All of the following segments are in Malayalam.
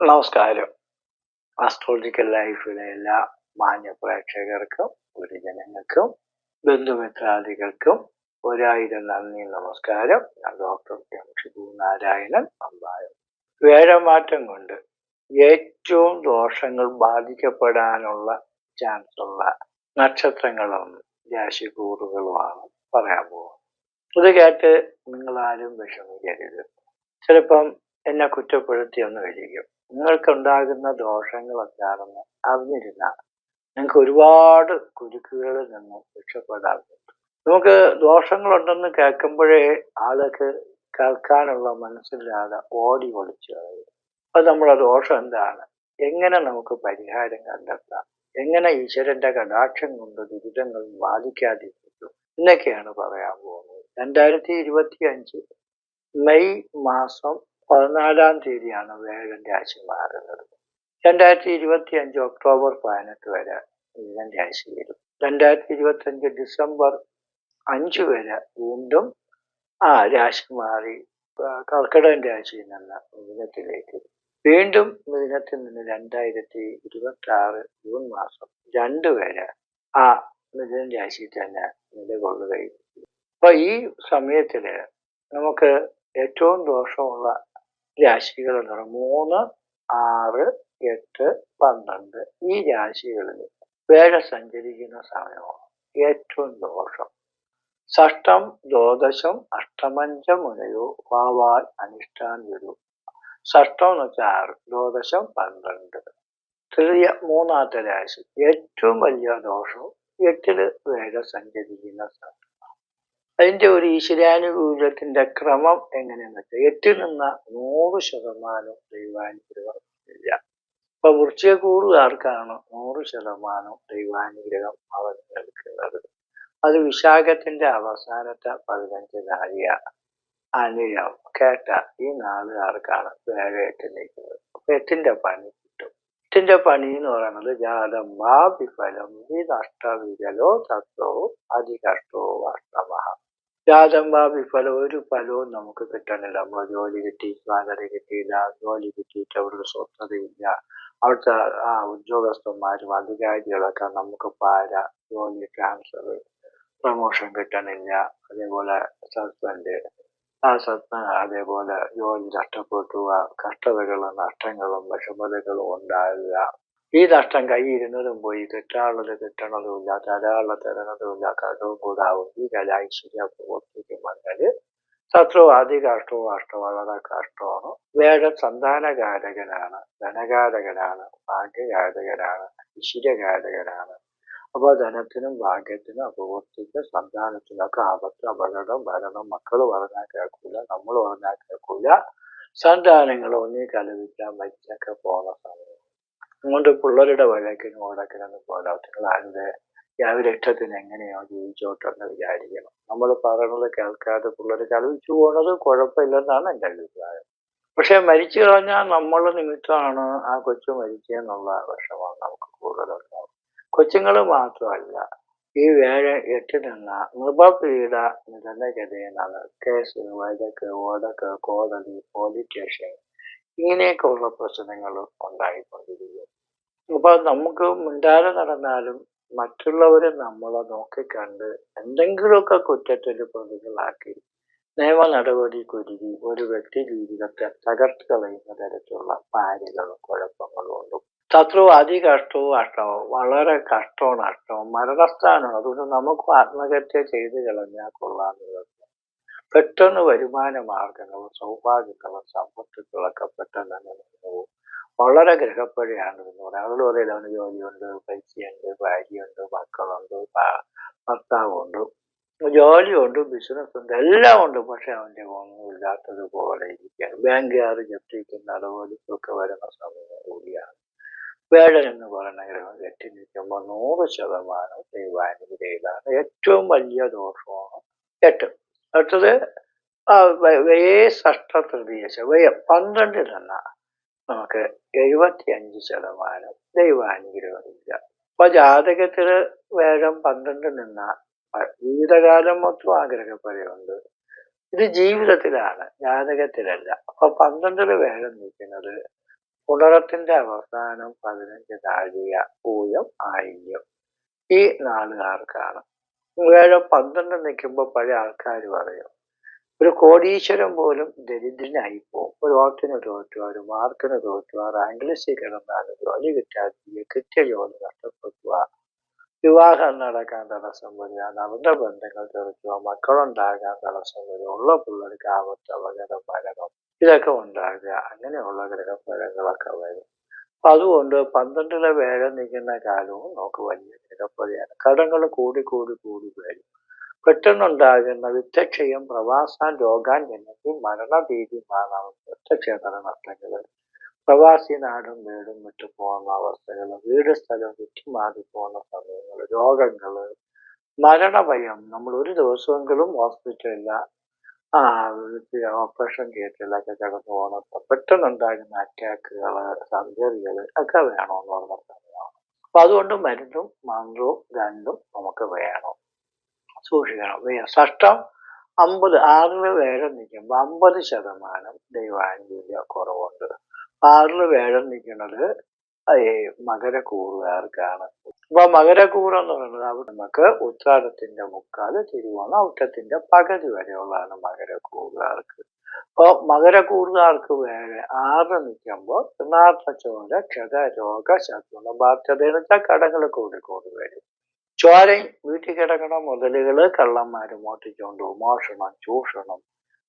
നമസ്കാരം. ആസ്ട്രോളജിക്കൽ ലൈഫിലെ എല്ലാ മാന്യ പ്രേക്ഷകർക്കും പൊതുജനങ്ങൾക്കും ബന്ധുമിത്രാദികൾക്കും ഒരായിരം നന്ദി നമസ്കാരം. ഞാൻ ഡോക്ടർ എം ഷിബു നാരായണൻ അമ്പായം വേഴമാറ്റം കൊണ്ട് ഏറ്റവും ദോഷങ്ങൾ ബാധിക്കപ്പെടാനുള്ള ചാൻസ് ഉള്ള നക്ഷത്രങ്ങളും രാശികൂറുകളുമാണ് പറയാൻ പോകുന്നത്. ഇത് കേട്ട് നിങ്ങളാരും വിഷമിക്കരുത്. ചിലപ്പം എന്നെ കുറ്റപ്പെടുത്തി ഒന്ന് കഴിയും നിങ്ങൾക്കുണ്ടാകുന്ന ദോഷങ്ങൾ എന്താണെന്ന് അറിഞ്ഞിരുന്നാൽ നിങ്ങൾക്ക് ഒരുപാട് കുരുക്കുകളിൽ നിന്ന് രക്ഷപ്പെടാൻ പറ്റും നമുക്ക് ദോഷങ്ങളുണ്ടെന്ന് കേൾക്കുമ്പോഴേ ആൾക്ക് കേൾക്കാനുള്ള മനസ്സില്ലാതെ ഓടി ഒളിച്ചു അത് നമ്മുടെ ദോഷം എന്താണ്? എങ്ങനെ നമുക്ക് പരിഹാരം കണ്ടെത്താം? എങ്ങനെ ഈശ്വരന്റെ കടാക്ഷം കൊണ്ട് ദുരിതങ്ങൾ ബാധിക്കാതിരിക്കും എന്നൊക്കെയാണ് പറയാൻ പോകുന്നത്. രണ്ടായിരത്തി ഇരുപത്തി അഞ്ച് മെയ് മാസം പതിനാലാം തീയതിയാണ് വേഗം രാശി മാറുന്നത്. രണ്ടായിരത്തി ഇരുപത്തി അഞ്ച് ഒക്ടോബർ പതിനെട്ട് വരെ രാശി വരും. രണ്ടായിരത്തി ഇരുപത്തി അഞ്ച് ഡിസംബർ അഞ്ച് വരെ വീണ്ടും ആ രാശി മാറി കർക്കിടകൻ രാശിയിൽ നിന്ന് മിഥുനത്തിലേക്ക് വീണ്ടും മിഥുനത്തിൽ നിന്ന് രണ്ടായിരത്തി ഇരുപത്തി ആറ് ജൂൺ മാസം രണ്ട് വരെ ആ മിഥുന രാശിയിൽ തന്നെ നിലകൊള്ളുകയും അപ്പൊ ഈ സമയത്തിൽ നമുക്ക് ഏറ്റവും ദോഷമുള്ള എന്ന് മൂന്ന് ആറ് എട്ട് പന്ത്രണ്ട് ഈ രാശികളിൽ വേഴ സഞ്ചരിക്കുന്ന സമയമാണ്. ഏറ്റവും ദോഷം. ഷഷ്ടം ദ്വാദശം അഷ്ടമഞ്ചം മുനയോ വാവാൽ അനുഷ്ഠാൻ വരൂ ഷഷ്ടം എന്ന് വെച്ചാൽ ആറ് ദ്വാദശം പന്ത്രണ്ട്. തൃതീയ മൂന്നാമത്തെ രാശി. ഏറ്റവും വലിയ ദോഷവും എട്ടിൽ വേഗം സഞ്ചരിക്കുന്ന സമയം അതിന്റെ ഒരു ഈശ്വരാനുകൂലത്തിന്റെ ക്രമം എങ്ങനെയെന്ന് വെച്ചാൽ എട്ടിൽ നിന്ന് നൂറ് ശതമാനം ദൈവാനുഗ്രഹം ഇല്ല അപ്പൊ വൃശ്ചികൂറുകാർക്കാണ് നൂറ് ശതമാനം ദൈവാനുഗ്രഹം അവർ നൽകുന്നത് അത് വിശാഖത്തിന്റെ അവസാനത്തെ പതിനഞ്ച് നാഴിയാണ് അനുയം കേട്ട ഈ നാളുകാർക്കാണ് വേറെ എട്ട് നിൽക്കുന്നത് അപ്പൊ എട്ടിന്റെ പണി കിട്ടും. എട്ടിന്റെ പണി എന്ന് പറയുന്നത് ജാതം വാ വിഫലം വിനഷ്ടവിരലോ തത്വവും അതികഷ്ടോ അഷ്ടമഹ വാ വിഫലം ഒരു ഫലവും നമുക്ക് കിട്ടണില്ല നമ്മൾ ജോലി കിട്ടി സാലറി കിട്ടിയില്ല ജോലി കിട്ടിയിട്ട് അവിടെ സ്വസ്ഥതയില്ല അവിടുത്തെ ആ ഉദ്യോഗസ്ഥന്മാരും അധികാരികളൊക്കെ നമുക്ക് പാര ജോലി ട്രാൻസ്ഫർ പ്രമോഷൻ കിട്ടണില്ല. അതേപോലെ സസ്പെൻഡ് ആ സസ്പെൻഡ് അതേപോലെ ജോലി നഷ്ടപ്പെട്ടു. കഷ്ടതകളും നഷ്ടങ്ങളും വിഷമതകളും ഉണ്ടാകുക ഈ നഷ്ടം കൈയിരുന്നതും പോയി കിട്ടാനുള്ളത് കിട്ടണതുമില്ല തരാനുള്ളത് തരണതുമില്ല കടവും കൂടാവും. ഈ കല ഐശ്വര്യ വന്നാൽ ശത്രു അതി കഷ്ടവും അഷ്ടം വളരെ കഷ്ടമാണ്. വേഗം സന്താനകാരകനാണ് ധനകാരകനാണ് ഭാഗ്യകാരകനാണ് ഐശ്വര്യകാരകനാണ് അപ്പോൾ ധനത്തിനും ഭാഗ്യത്തിനും അപൂർത്തിക്കും സന്താനത്തിനൊക്കെ ആപത്ത് അപകടം ഭരണം മക്കൾ പറഞ്ഞാൽ കേൾക്കൂല നമ്മൾ പറഞ്ഞാൽ കേൾക്കൂല. സന്താനങ്ങൾ ഒന്നി കലവിക്കാൻ മരിച്ചൊക്കെ പോകുന്ന അതുകൊണ്ട് പിള്ളേരുടെ വഴക്കിനും ഓടക്കിനൊന്നും പോരാത്തങ്ങളാരുടെ രക്ഷത്തിന് എങ്ങനെയോ ജീവിച്ചോട്ടെന്ന് വിചാരിക്കണം. നമ്മൾ പറയുന്നത് കേൾക്കാതെ പിള്ളേർ ചലവിച്ചു പോകുന്നത് കുഴപ്പമില്ലെന്നാണ് എന്റെ അഭിപ്രായം. പക്ഷെ മരിച്ചു കളഞ്ഞാൽ നമ്മൾ നിമിത്തമാണ് ആ കൊച്ചു മരിച്ചെന്നുള്ള വിഷമാണ് നമുക്ക് കൂടുതലുണ്ടാവും. കൊച്ചുങ്ങൾ മാത്രമല്ല ഈ വേഴ എട്ട് നിന്ന നിർഭപീഡ നിരന്തരഗതയെന്നാണ് കേസ് വഴക്ക് ഓടക്ക് കോടതി പോലീസ് സ്റ്റേഷൻ ഇങ്ങനെയൊക്കെയുള്ള പ്രശ്നങ്ങൾ ഉണ്ടായിക്കൊണ്ടിരിക്കും അപ്പൊ നമുക്ക് മിണ്ടാതെ നടന്നാലും മറ്റുള്ളവരെ നമ്മളെ നോക്കിക്കണ്ട് എന്തെങ്കിലുമൊക്കെ കുറ്റത്തിൽ പ്രതികളാക്കി നിയമ നടപടി കുരുതി ഒരു വ്യക്തി ജീവിതത്തെ തകർത്ത് കളയുന്ന തരത്തിലുള്ള കാര്യങ്ങളും കുഴപ്പങ്ങളും ഉണ്ട്. ശത്രു അതികഷ്ടവും അഷ്ടവും വളരെ കഷ്ടവും നഷ്ടവും മരണസ്ഥാനവും അതുകൊണ്ട് നമുക്ക് ആത്മഹത്യ ചെയ്ത് കളഞ്ഞാൽ കൊള്ളാമെന്നുള്ളത് പെട്ടെന്ന് വരുമാന മാർഗങ്ങളും സൗഭാഗ്യങ്ങളും സമ്പത്തുകളൊക്കെ പെട്ടെന്ന് തന്നെ നിന്നു വളരെ ഗ്രഹപ്പഴയാണ് എന്ന് പറയുന്നത് അവരോട് പറയില്ല അവന് ജോലിയുണ്ട് പൈസയുണ്ട് ഭാര്യയുണ്ട് മക്കളുണ്ട് ഭർത്താവുണ്ട് ജോലിയുണ്ട് ബിസിനസ് ഉണ്ട് എല്ലാം ഉണ്ട് പക്ഷെ അവന്റെ ഒന്നുമില്ലാത്തതുപോലെ ഇരിക്കുകയാണ്. ബാങ്കുകാർ ജപ്തിക്കുന്ന നടപടിക്കൊക്കെ വരുന്ന സമയം കൂടിയാണ്. വേഴൻ എന്ന് പറയുന്ന ഗ്രഹം കെട്ടി നിൽക്കുമ്പോൾ നൂറ് ശതമാനം ദൈവാനുഗ്രഹയിലാണ് ഏറ്റവും വലിയ ദോഷമാണ് എട്ട് അടുത്തത് വേ ഷഷ്ട തൃതീയ വയ പന്ത്രണ്ടിൽ നിന്ന് നമുക്ക് എഴുപത്തി അഞ്ച് ശതമാനം ദൈവാനുഗ്രഹമില്ല. അപ്പൊ ജാതകത്തിൽ വേഗം പന്ത്രണ്ടിൽ നിന്ന ജീവിതകാലം മൊത്തം ആഗ്രഹപ്പഴയുണ്ട് ഇത് ജീവിതത്തിലാണ് ജാതകത്തിലല്ല. അപ്പൊ പന്ത്രണ്ടിൽ വേഗം നിൽക്കുന്നത് പുണറത്തിന്റെ അവസാനം പതിനഞ്ച് താഴിക പൂയം ആയില്യം. ഈ നാലുകാർക്കാണ് വേഴം പന്ത്രണ്ട് നിൽക്കുമ്പോൾ പഴയ ആൾക്കാർ പറയും ഒരു കോടീശ്വരം പോലും ദരിദ്രനായി പോകും ഒരു ഓട്ടിന് തോറ്റുക ഒരു മാർക്കിന് തോറ്റുവാർ ലിസ്റ്റിൽ കിടന്നാൽ ജോലി കിട്ടാതെ കിട്ടിയ ജോലി നഷ്ടപ്പെടുക വിവാഹം നടക്കാൻ തടസ്സം വരിക നടന്ന ബന്ധങ്ങൾ തെറിക്കുക മക്കളുണ്ടാകാൻ തടസ്സം വരിക ഉള്ള പിള്ളേർക്ക് ആപത്ത് അപകടം മരണം ഇതൊക്കെ ഉണ്ടാകുക. അങ്ങനെയുള്ള ഗ്രഹഫലങ്ങളൊക്കെ വരും. അപ്പൊ അതുകൊണ്ട് പന്ത്രണ്ടിലെ വേഴം നിൽക്കുന്ന കാലവും നമുക്ക് വലിയ ഗ്രഹഫലയാണ് കടങ്ങൾ കൂടി കൂടി കൂടി വരും. പെട്ടെന്നുണ്ടാകുന്ന വിത്തക്ഷയം പ്രവാസ രോഗാഞ്ജനത്തിൽ മരണഭീതി മാറാം പ്രത്യക്ഷേത്ര നഷ്ടങ്ങൾ പ്രവാസി നാടും വീടും വിട്ടു പോകുന്ന അവസ്ഥകൾ വീട് സ്ഥലം വിറ്റുമാറി പോകുന്ന സമയങ്ങൾ രോഗങ്ങൾ മരണഭയം. നമ്മൾ ഒരു ദിവസമെങ്കിലും ഹോസ്പിറ്റലില്ല ആ ഓപ്പറേഷൻ തിയേറ്ററിലൊക്കെ കിടന്നു പോകുന്നത് പെട്ടെന്നുണ്ടാകുന്ന അറ്റാക്കുകൾ സർജറികൾ ഒക്കെ വേണമെന്ന് പറഞ്ഞിട്ട് അപ്പൊ അതുകൊണ്ട് മരുന്നും മന്ത്രവും രണ്ടും നമുക്ക് വേണം. സൂക്ഷിക്കണം. ഷഷ്ടം അമ്പത് ആറിൽ വേഴം നിൽക്കുമ്പോൾ അമ്പത് ശതമാനം ദൈവാനുകൂല്യ കുറവുണ്ട്. ആറിൽ വേഴം നിൽക്കുന്നത് ഈ മകരക്കൂറുകാർക്കാണ്. അപ്പൊ മകരക്കൂറ് എന്ന് പറയുന്നത് അവിടെ നമുക്ക് ഉത്രാടത്തിന്റെ മുക്കാൽ തിരുവോണം ഔട്ടത്തിന്റെ പകുതി വരെയുള്ളതാണ് മകരക്കൂറുകാർക്ക്. അപ്പോൾ മകരക്കൂറുകാർക്ക് വേറെ ആറ് നിൽക്കുമ്പോൾ യഥാർത്ഥ ചോര ക്ഷത രോഗ ശത്രുണ ബാധ്യതയെന്ന് വെച്ചാൽ കടങ്ങൾ കൂടി കൂടി വരും. ചോരയും വീട്ടിൽ കിടക്കണ മുതലുകൾ കള്ളന്മാർ മോട്ടിച്ചുകൊണ്ട് മോഷണം ചൂഷണം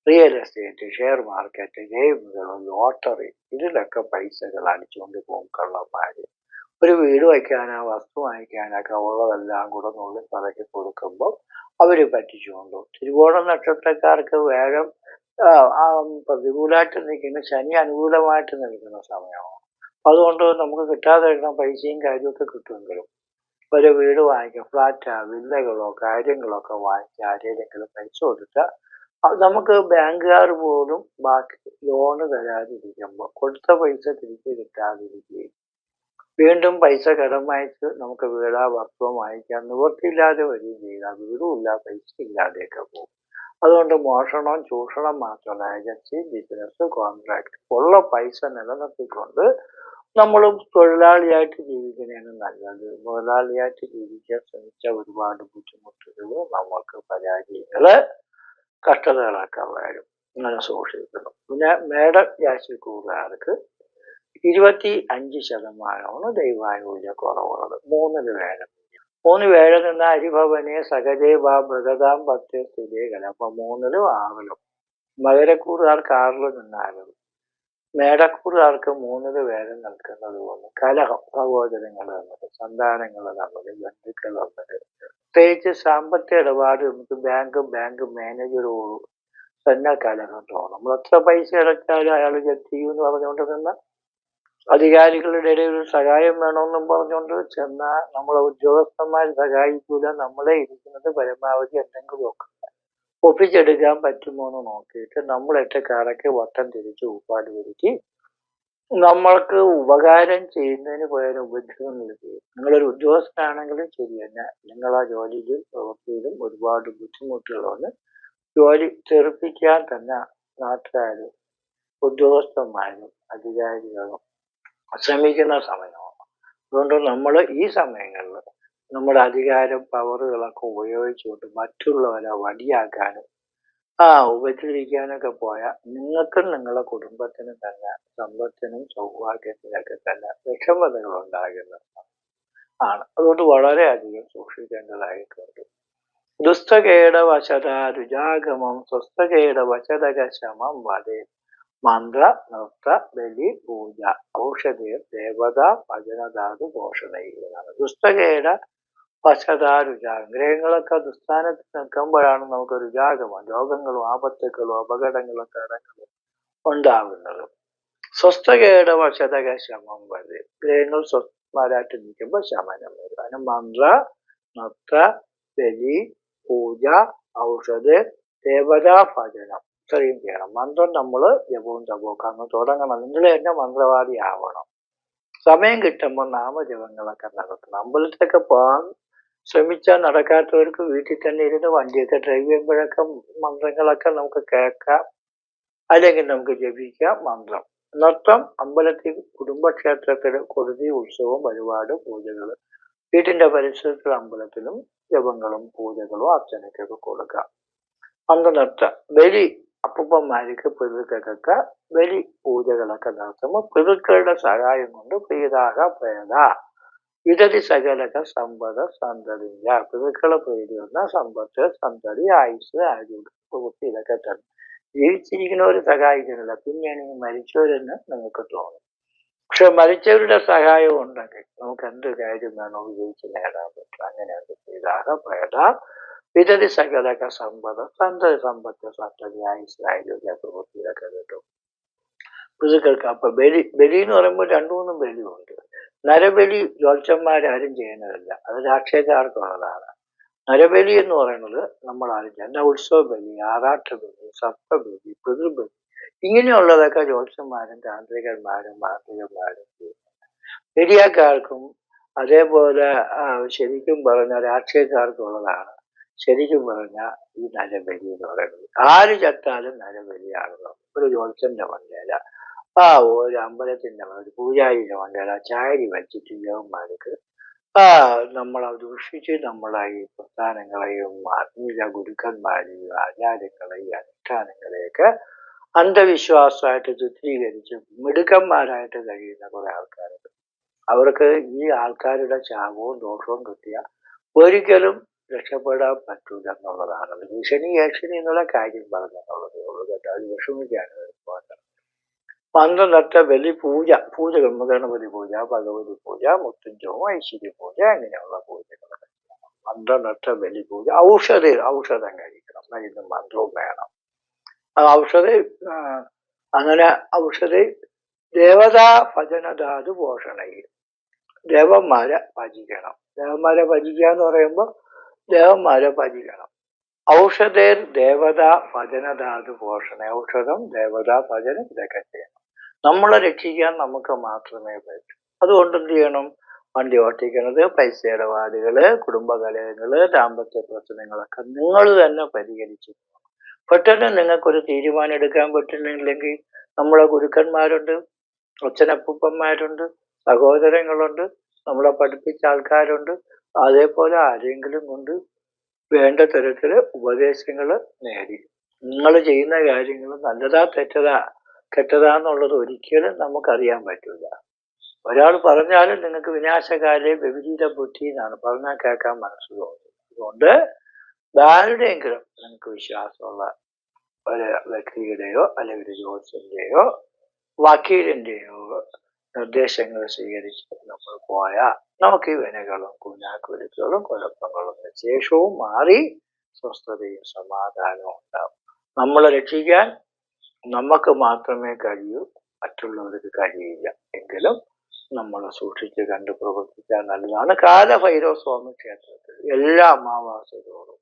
റിയൽ എസ്റ്റേറ്റ് ഷെയർ മാർക്കറ്റ് ഗെയിമുകൾ ലോട്ടറി ഇതിലൊക്കെ പൈസകൾ അടിച്ചുകൊണ്ട് പോകും കള്ളന്മാര്. ഒരു വീട് വയ്ക്കാനോ വസ്തു വാങ്ങിക്കാനൊക്കെ ഉള്ളതെല്ലാം കൂടെ നുള്ളി പറക്കി കൊടുക്കുമ്പോൾ അവർ പറ്റിച്ചുകൊണ്ടു തിരുവോണം നക്ഷത്രക്കാർക്ക് വേഗം പ്രതികൂലമായിട്ട് നിൽക്കുന്ന ശനി അനുകൂലമായിട്ട് നിൽക്കുന്ന സമയമാണ്. അതുകൊണ്ട് നമുക്ക് കിട്ടാതെ വരുന്ന പൈസയും കാര്യമൊക്കെ കിട്ടുമെങ്കിലും ഒരു വീട് വാങ്ങിക്കുക ഫ്ലാറ്റാ വില്ലകളോ കാര്യങ്ങളോ ഒക്കെ വാങ്ങിച്ച് ആരെങ്കിലും പൈസ കൊടുത്താൽ നമുക്ക് ബാങ്കുകാർ പോലും ബാക്കി ലോണ് തരാതിരിക്കുമ്പോൾ കൊടുത്ത പൈസ തിരിച്ച് കിട്ടാതിരിക്കുകയും വീണ്ടും പൈസ കടം നമുക്ക് വീടാ വസ്തുവം വാങ്ങിക്കാൻ നിവൃത്തിയില്ലാതെ വരികയും ചെയ്താൽ വീടും ഇല്ല പൈസ ഇല്ലാതെയൊക്കെ പോകും. അതുകൊണ്ട് മോഷണം ചൂഷണം മാത്രമല്ല ഏജൻസി ബിസിനസ് കോൺട്രാക്ട് ഉള്ള പൈസ നിലനിർത്തിക്കൊണ്ട് നമ്മളും തൊഴിലാളിയായിട്ട് ജീവിക്കുന്നതിന് നല്ലത്. മുതലാളിയായിട്ട് ജീവിക്കാൻ ശ്രമിച്ച ഒരുപാട് ബുദ്ധിമുട്ടുകൾ നമ്മൾക്ക് പരാജയങ്ങൾ കഷ്ടതകളൊക്കെ വരും. അങ്ങനെ സൂക്ഷിക്കണം. പിന്നെ മേട കൂടുതലാൾക്ക് ഇരുപത്തി അഞ്ച് ശതമാനമാണ് ദൈവാനുകൂല്യ കുറവുള്ളത്. മൂന്നിന് വേഴം മൂന്ന് വേഴ എന്ന അരിഭവനെ സഹജേ വാ മൃഗതാം ഭക്തി സ്ഥിതികല അപ്പൊ മൂന്നിലും ആറിലും മകരക്കൂറുകാർക്ക് ആറിലും നിന്നാലും മേടക്കൂറുകാർക്ക് മൂന്നിൽ വേദം നിൽക്കുന്നത് പോലെ കലഹം സഹോദരങ്ങൾ തമ്മിൽ സന്താനങ്ങൾ തമ്മിൽ ബന്ധുക്കൾ തമ്മിൽ പ്രത്യേകിച്ച് സാമ്പത്തിക ഇടപാട് നമുക്ക് ബാങ്ക് ബാങ്ക് മാനേജറോട് തന്നെ കലഹം തോന്നും. നമ്മൾ എത്ര പൈസ അടച്ചാലും അയാൾ ജപ്തി എന്ന് പറഞ്ഞുകൊണ്ട് നിന്ന അധികാരികളുടെ ഇടയിൽ ഒരു സഹായം വേണമെന്നും പറഞ്ഞുകൊണ്ട് ചെന്നാൽ നമ്മളെ ഉദ്യോഗസ്ഥന്മാർ സഹായിക്കൂല നമ്മളെ ഇരിക്കുന്നത് പരമാവധി എന്തെങ്കിലും നോക്കുക ഒപ്പിച്ചെടുക്കാൻ പറ്റുമോ എന്ന് നോക്കിയിട്ട് നമ്മളെട്ട് കറക്കി വട്ടം തിരിച്ച് ഉപ്പാട് വരുത്തി നമ്മൾക്ക് ഉപകാരം ചെയ്യുന്നതിന് പകരം ഉപദ്രവങ്ങൾ ചെയ്യും നിങ്ങളൊരു ഉദ്യോഗസ്ഥനാണെങ്കിലും ശരി തന്നെ നിങ്ങൾ ആ ജോലിയിലും പ്രവൃത്തിയിലും ഒരുപാട് ബുദ്ധിമുട്ടുകളാണ് ജോലി ചെറുപ്പിക്കാൻ തന്നെ നാട്ടുകാരും ഉദ്യോഗസ്ഥന്മാരും അധികാരികളും ശ്രമിക്കുന്ന സമയമാണ് അതുകൊണ്ട് നമ്മൾ ഈ സമയങ്ങളിൽ നമ്മുടെ അധികാരം പവറുകളൊക്കെ ഉപയോഗിച്ചുകൊണ്ട് മറ്റുള്ളവരെ വടിയാക്കാനും ആ ഉപദ്രവിക്കാനൊക്കെ പോയാൽ നിങ്ങൾക്കും നിങ്ങളുടെ കുടുംബത്തിനും തന്നെ സമ്പത്തിനും സൗഭാഗ്യത്തിനൊക്കെ തന്നെ വിഷമതകൾ ഉണ്ടാകുന്ന ആണ്. അതുകൊണ്ട് വളരെയധികം സൂക്ഷിക്കേണ്ടതായിട്ടുണ്ട്. ദുസ്തകേട വശത രുജാഗമം സ്വസ്ഥകേട വശതക ശമം വധേ. മന്ത്ര നൃത്ത ബലി പൂജ ഔഷധീയ ദേവത ഭജനധാതു പോഷണയിലാണ് ദുസ്തകേട വശതാരുജാഗം ഗ്രഹങ്ങളൊക്കെ ദുസ്ഥാനത്ത് നിൽക്കുമ്പോഴാണ് നമുക്ക് രുജാഗമം രോഗങ്ങളോ ആപത്തുകളോ അപകടങ്ങളോ കടങ്ങളും ഉണ്ടാകുന്നത്. സ്വസ്ഥകയുടെ വശതക ശമം വരെ. ഗ്രഹങ്ങൾ സ്വസ്ഥമാരായിട്ട് നിൽക്കുമ്പോൾ ശമനം വരും. അതിന് മന്ത്ര നൃത്ത ബലി പൂജ ഔഷധ ദേവതാ ഭജനം. ഇത്രയും ചെയ്യണം. മന്ത്രം നമ്മൾ ജപവും തപോക്കാന്ന് തുടങ്ങണം. നിങ്ങൾ തന്നെ മന്ത്രവാദി ആവണം സമയം കിട്ടുമ്പോൾ നാമജപങ്ങളൊക്കെ നടത്തണം. അമ്പലത്തിലൊക്കെ പോകാൻ ശ്രമിച്ചാൽ നടക്കാത്തവർക്ക് വീട്ടിൽ തന്നെ ഇരുന്ന് വണ്ടിയൊക്കെ ഡ്രൈവ് ചെയ്യുമ്പോഴൊക്കെ മന്ത്രങ്ങളൊക്കെ നമുക്ക് കേൾക്കാം. അല്ലെങ്കിൽ നമുക്ക് ജപിക്കാം മന്ത്രം. നൃത്തം അമ്പലത്തിൽ കുടുംബക്ഷേത്രത്തിൽ കൊതുതി ഉത്സവം വഴിപാട് പൂജകൾ. വീട്ടിന്റെ പരിസരത്തുള്ള അമ്പലത്തിലും ജപങ്ങളും പൂജകളും അർച്ചനയ്ക്കൊക്കെ കൊടുക്കാം. അന്ന് നൃത്തം ബലി അപ്പൂപ്പന്മാർക്ക് പിതൃക്കൊക്കെ ബലി പൂജകളൊക്കെ നടത്തുമ്പോൾ പിതൃക്കളുടെ സഹായം കൊണ്ട് പ്രീതാക പ്രേത ഇടതി സകലക സമ്പത സന്തതിയ. പിതൃക്കളെ പേര് വന്ന സമ്പത്ത് സന്തതി ആയുസ് ആരോഗ്യം പ്രവൃത്തി ഇതൊക്കെ തരും. ജീവിച്ചിരിക്കുന്നവർ സഹായിക്കുന്നില്ല. പിന്നെയാണ് ഈ മരിച്ചവരെന്ന് നിങ്ങൾക്ക് തോന്നും. പക്ഷെ മരിച്ചവരുടെ സഹായം ഉണ്ടെങ്കിൽ നമുക്ക് എന്ത് കാര്യം വേണോ വിജയിച്ച് നേടാൻ പറ്റും. അങ്ങനെ പ്രീതാക പ്രേത. സകലക സമ്പത സന്തതി സമ്പത്ത് സന്തതി ഇസ്രായേലിന്റെ പ്രവൃത്തിയിലൊക്കെ കിട്ടും പിതൃക്കൾക്ക് അപ്പൊ ബലി ബലി എന്ന് പറയുമ്പോൾ രണ്ടു മൂന്നും ബലിയുണ്ട്. നരബലി ജ്യോത്സ്യന്മാരാരും ചെയ്യുന്നതല്ല. അത് രാഷ്ട്രീയക്കാർക്കുള്ളതാണ് നരബലി എന്ന് പറയുന്നത് നമ്മൾ ആരും എന്താ ഉത്സവ ബലി ആറാട്ട് ബലി സപ്തബലി പിതൃബലി. ഇങ്ങനെയുള്ളതൊക്കെ ജ്യോത്സ്യന്മാരും താന്ത്രികന്മാരും മാന്ത്രികന്മാരും ചെയ്യുന്നുണ്ട് മീഡിയക്കാർക്കും അതേപോലെ ശരിക്കും പറഞ്ഞ രാഷ്ട്രീയക്കാർക്കുള്ളതാണ് ശരിക്കും പറഞ്ഞാൽ ഈ നരബലി എന്ന് പറയുന്നത്. ആര് ചത്താലും നരബലിയാണല്ലോ ഒരു ജോത്സ്യന്റെ മണ്ടേല. ആ ഒരു അമ്പലത്തിന്റെ ഒരു പൂജാരിയുടെ മണ്ടേല ചാരി വെച്ചിട്ട് യോഗന്മാർക്ക് ആ നമ്മളെ ദൂഷിച്ച് നമ്മളെ ഈ പ്രസ്ഥാനങ്ങളെയും ആത്മീയ ഗുരുക്കന്മാരെയും ആചാര്യങ്ങളെയും അനുഷ്ഠാനങ്ങളെയൊക്കെ അന്ധവിശ്വാസമായിട്ട് ചിത്രീകരിച്ച് മിടുക്കന്മാരായിട്ട് കഴിയുന്ന കുറെ ആൾക്കാരുണ്ട്. അവർക്ക് ഈ ആൾക്കാരുടെ ശാപവും ദോഷവും കിട്ടിയ ഒരിക്കലും രക്ഷപ്പെടാൻ പറ്റൂല എന്നുള്ളതാണ്. ഭീഷണി ഏഷണി എന്നുള്ള കാര്യം പറഞ്ഞെന്നുള്ളതേ ഉള്ളൂ കേട്ടോ. അത് വിഷമിക്കാണ് പന്ത്രണ്ടത്തെ ബലി പൂജ. പൂജകൾ ഗണപതി പൂജ ഭഗവതി പൂജ മുത്തുഞ്ചവും ഐശ്വര്യ പൂജ അങ്ങനെയുള്ള പൂജകൾ പന്ത്രണ്ടത്തെ ബലി പൂജ. ഔഷധ ഔഷധം കഴിക്കണം. മരുന്നും മന്ത്രവും വേണം. ഔഷധ അങ്ങനെ ഔഷധ ദേവതാ ഭജനധാതു പോഷണയിൽ ദേവന്മാരെ ഭജിക്കണം. ദേവന്മാരെ ഭജിക്കുക എന്ന് പറയുമ്പോൾ ദേവന്മാരെ ഭജിക്കണം. ഔഷധേർ ദേവത ഭജനധാതു പോഷണ. ഔഷധം ദേവതാ ഭജനം ഇതൊക്കെ ചെയ്യണം. നമ്മളെ രക്ഷിക്കാൻ നമുക്ക് മാത്രമേ പറ്റൂ. അതുകൊണ്ട് എന്ത് ചെയ്യണം? വണ്ടി ഓട്ടിക്കുന്നത് പൈസ ഇടപാടുകൾ കുടുംബകലഹങ്ങൾ ദാമ്പത്യ പ്രശ്നങ്ങളൊക്കെ നിങ്ങൾ തന്നെ പരിഹരിച്ചു പെട്ടെന്ന് നിങ്ങൾക്കൊരു തീരുമാനം എടുക്കാൻ പറ്റുന്നില്ലെങ്കിൽ നമ്മളെ ഗുരുക്കന്മാരുണ്ട് അച്ഛനപ്പൂപ്പന്മാരുണ്ട് സഹോദരങ്ങളുണ്ട് നമ്മളെ പഠിപ്പിച്ച ആൾക്കാരുണ്ട് അതേപോലെ ആരെങ്കിലും കൊണ്ട് വേണ്ട തരത്തിൽ ഉപദേശങ്ങൾ നേടി. നിങ്ങൾ ചെയ്യുന്ന കാര്യങ്ങൾ നല്ലതാ തെറ്റതാ കെട്ടതാന്നുള്ളത് ഒരിക്കലും നമുക്കറിയാൻ പറ്റില്ല. ഒരാൾ പറഞ്ഞാലും നിങ്ങൾക്ക് വിനാശകാലെ വിപരീത ബുദ്ധി എന്നാണ് പറഞ്ഞാൽ കേൾക്കാൻ മനസ്സ് തോന്നുന്നത് അതുകൊണ്ട് ആരുടെയെങ്കിലും നിങ്ങൾക്ക് വിശ്വാസമുള്ള ഒരു വ്യക്തിയുടെയോ അല്ലെങ്കിൽ ഒരു ജ്യോത്സ്യന്റെയോ വക്കീലിന്റെയോ നിർദ്ദേശങ്ങൾ സ്വീകരിച്ച് പോയാൽ നമുക്ക് വിനകളും കുഞ്ഞാക്കുരുക്കളും കുഴപ്പങ്ങളും ശേഷവും മാറി സ്വസ്ഥതയും സമാധാനവും ഉണ്ടാവും. നമ്മളെ രക്ഷിക്കാൻ നമുക്ക് മാത്രമേ കഴിയൂ മറ്റുള്ളവർക്ക് കഴിയില്ല. എങ്കിലും നമ്മൾ സൂക്ഷിച്ച് കണ്ട് പ്രവർത്തിച്ചാൽ നല്ലതാണ്. കാലഭൈരവ സ്വാമി ക്ഷേത്രത്തിൽ എല്ലാ അമാവാസ്യതോടും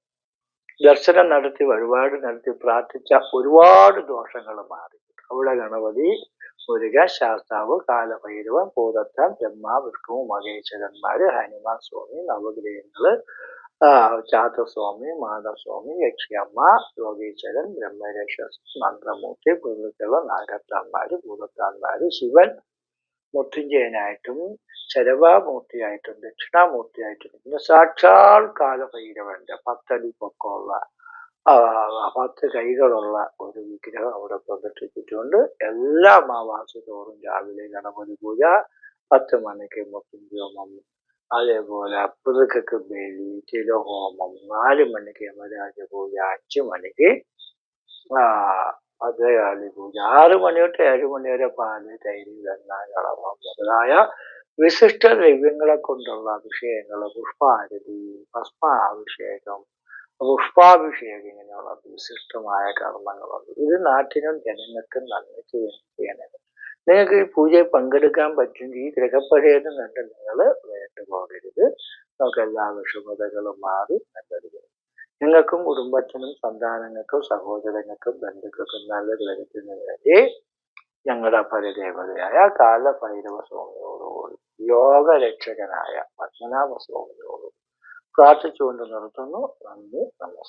ദർശനം നടത്തി വഴിപാട് നടത്തി പ്രാർത്ഥിച്ച ഒരുപാട് ദോഷങ്ങൾ മാറി. അവിടെ ഗണപതി മുരുക ശാസ്താവ് കാലഭൈരവൻ ഭൂതത്താൻ ബ്രഹ്മ വിഷ്ണു മഹേശ്വരന്മാര് ഹനുമാൻ സ്വാമി നവഗ്രഹങ്ങള് ചാത്തസ്വാമി മാധവസ്വാമി യക്ഷിയമ്മ യോഗീശ്വരൻ ബ്രഹ്മരക്ഷ മന്ത്രമൂർത്തി ഭൂതത്തുള്ള നാഗത്താന്മാര് ഭൂതത്താന്മാര് ശിവൻ മൃത്യുഞ്ജയനായിട്ടും ശരവാമൂർത്തിയായിട്ടും ദക്ഷിണാമൂർത്തിയായിട്ടും പിന്നെ സാക്ഷാൽ കാലഭൈരവന്റെ പത്തടി പൊക്കമുള്ള പത്ത് കൈകളുള്ള ഒരു വിഗ്രഹം അവിടെ പ്രതിഷ്ഠിച്ചിട്ടുണ്ട് എല്ലാ മാവാസത്തോറും തോറും രാവിലെ ഗണപതി പൂജ പത്ത് മണിക്ക് മൃത്യുഞ്ജോമം അതേപോലെ പുതുക്കക്ക് ബലി തിലഹോമം നാല് മണിക്ക് യമരാജ പൂജ അഞ്ച് മണിക്ക് ഭദ്രകാളി പൂജ. ആറ് മണി തൊട്ട് ഏഴ് മണി വരെ പാൽ തൈര് വെണ്ണ കളവം മുതലായ വിശിഷ്ട ദ്രവ്യങ്ങളെ കൊണ്ടുള്ള അഭിഷേകങ്ങൾ പുഷ്പാരതി ഭസ്മാഭിഷേകം പുഷ്പാഭിഷേകം ഇങ്ങനെയുള്ള വിശിഷ്ടമായ കർമ്മങ്ങളുണ്ട് ഇത് നാട്ടിനും ജനങ്ങൾക്കും നന്മയ്ക്ക് വേണ്ടി ചെയ്യണത് നിങ്ങൾക്ക് ഈ പൂജയിൽ പങ്കെടുക്കാൻ പറ്റുമെങ്കിൽ ഈ ഗ്രഹപ്പഴയെന്ന് കണ്ട് നിങ്ങൾ വേണ്ടു പോകരുത് നമുക്ക് എല്ലാ വിഷമതകളും മാറി നല്ലത് നിങ്ങൾക്കും കുടുംബത്തിനും സന്താനങ്ങൾക്കും സഹോദരങ്ങൾക്കും ബന്ധുക്കൾക്കും നല്ല ഗ്രഹത്തിന് വേണ്ടി ഞങ്ങളുടെ പരദേവതയായ കാലഭൈരവ സ്വാമിയോടുകൂടി യോഗരക്ഷകനായ പത്മനാഭ സ്വാമിയോടും പ്രാർത്ഥിച്ചുകൊണ്ട് നിർത്തുന്നു നന്ദി നമസ്കാരം